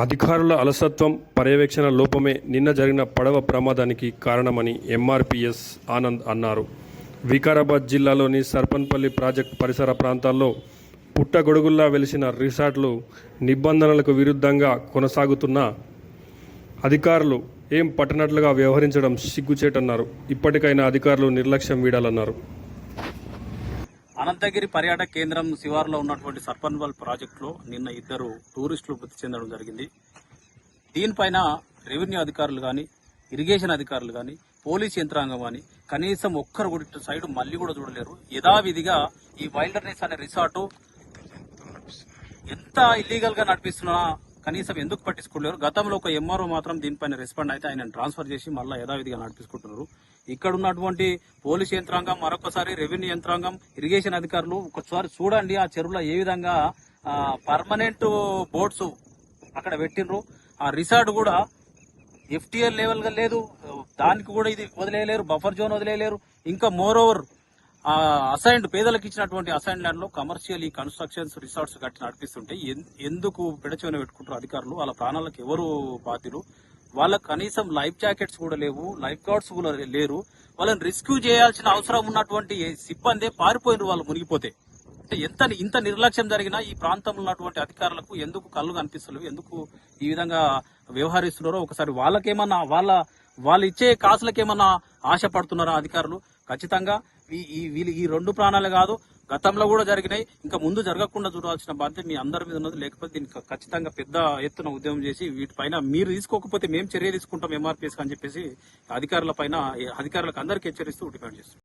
అధికారుల అలసత్వం పర్యవేక్షణ లోపమే నిన్న జరిగిన పడవ ప్రమాదానికి కారణమని ఎంఆర్పిఎస్ ఆనంద్ అన్నారు. వికారాబాద్ జిల్లాలోని సర్పన్పల్లి ప్రాజెక్ట్ పరిసర ప్రాంతాల్లో పుట్టగొడుగుల్లా వెలిసిన రిసార్ట్లు నిబంధనలకు విరుద్ధంగా కొనసాగుతున్న అధికారులు ఏం పట్టనట్లుగా వ్యవహరించడం సిగ్గుచేటన్నారు. ఇప్పటికైనా అధికారులు నిర్లక్ష్యం వీడాలన్నారు. అనంతగిరి పర్యాటక కేంద్రం శివారులో ఉన్నటువంటి సర్పన్వల్ ప్రాజెక్టులో నిన్న ఇద్దరు టూరిస్టులు మృతి చెందడం జరిగింది. దీనిపైన రెవెన్యూ అధికారులు కానీ ఇరిగేషన్ అధికారులు కానీ పోలీస్ యంత్రాంగం కానీ కనీసం ఒక్కరు కూడా ఇటు సైడ్ మళ్ళీ కూడా చూడలేరు. యథావిధిగా ఈ వైల్డర్నెస్ అనే రిసార్టు ఎంత ఇల్లీగల్గా నడిపిస్తున్నా కనీసం ఎందుకు పట్టించుకోలేరు. గతంలో ఒక ఎంఆర్ఓ మాత్రం దీనిపైన రెస్పాండ్ అయితే ఆయన ట్రాన్స్ఫర్ చేసి మళ్ళీ యథావిధిగా నడిపించుకుంటున్నారు. ఇక్కడ ఉన్నటువంటి పోలీస్ యంత్రాంగం మరొకసారి రెవెన్యూ యంత్రాంగం ఇరిగేషన్ అధికారులు ఒకసారి చూడండి ఆ చెరువులో ఏ విధంగా పర్మనెంట్ బోట్స్ అక్కడ పెట్టిండ్రు ఆ రిసార్ట్ కూడా ఎఫ్టీఆర్ లెవెల్గా లేదు. దానికి కూడా ఇది వదిలేయలేరు బఫర్ జోన్ వదిలేయలేరు. ఇంకా మోర్ ఓవర్ అసైన్డ్ పేదలకు ఇచ్చినటువంటి అసైన్ ల్యాండ్లో కమర్షియల్ ఈ కన్స్ట్రక్షన్స్ రిసార్ట్స్ కట్టి నడిపిస్తుంటే ఎన్- ఎందుకు పెడచవన పెట్టుకుంటారు అధికారులు? వాళ్ళ ప్రాణాలకు ఎవరు బాధ్యులు? వాళ్ళకి కనీసం లైఫ్ జాకెట్స్ కూడా లేవు లైఫ్ గార్డ్స్ కూడా లేరు. వాళ్ళని రెస్క్యూ చేయాల్సిన అవసరం ఉన్నటువంటి సిబ్బంది పారిపోయిన వాళ్ళు మునిగిపోతే. అంటే ఎంత ఇంత నిర్లక్ష్యం జరిగినా ఈ ప్రాంతంలో ఉన్నటువంటి అధికారులకు ఎందుకు కళ్ళు కనిపిస్తలేవు ఎందుకు ఈ విధంగా వ్యవహరిస్తున్నారో ఒకసారి వాళ్ళకేమన్నా వాళ్ళ వాళ్ళు ఇచ్చే కాసులకేమన్నా ఆశ పడుతున్నారా అధికారులు? ఖచ్చితంగా ఈ ఈ వీళ్ళు ఈ రెండు ప్రాణాలు కాదు గతంలో కూడా జరిగినాయి. ఇంకా ముందు జరగకుండా చూడాల్సిన బాధ్యత మీ అందరి మీద ఉన్నది. లేకపోతే దీనికి ఖచ్చితంగా పెద్ద ఎత్తున ఉద్యమం చేసి వీటిపైన మీరు తీసుకోకపోతే మేము చర్య తీసుకుంటాం ఎంఆర్పీఎస్ అని చెప్పేసి అధికారుల పైన అధికారులకు అందరికీ హెచ్చరిస్తూ డిమాండ్ చేస్తున్నాం.